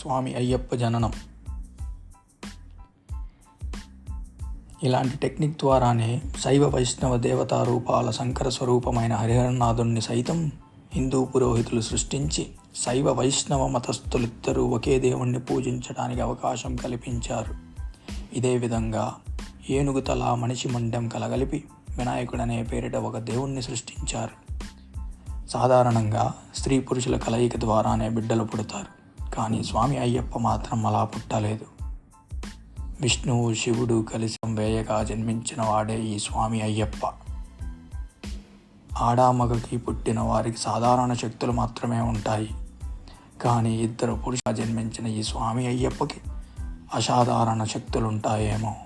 స్వామి అయ్యప్ప జననం. ఇలాంటి టెక్నిక్ ద్వారానే శైవ వైష్ణవ దేవతా రూపాల శంకర స్వరూపమైన హరిహరనాథుణ్ణి సైతం హిందూ పురోహితులు సృష్టించి శైవ వైష్ణవ మతస్థులిద్దరూ ఒకే దేవుణ్ణి పూజించడానికి అవకాశం కల్పించారు. ఇదే విధంగా ఏనుగు తల మనిషి మొండెం కలగలిపి వినాయకుడనే పేరిట ఒక దేవుణ్ణి సృష్టించారు. సాధారణంగా స్త్రీ పురుషుల కలయిక ద్వారానే బిడ్డలు పుడతారు. కానీ స్వామి అయ్యప్ప మాత్రం అలా పుట్టలేదు. విష్ణువు శివుడు కలిసి వేయగా జన్మించిన వాడే ఈ స్వామి అయ్యప్ప. ఆడామగకి పుట్టిన వారికి సాధారణ శక్తులు మాత్రమే ఉంటాయి. కానీ ఇద్దరు పురుష జన్మించిన ఈ స్వామి అయ్యప్పకి అసాధారణ శక్తులుంటాయేమో.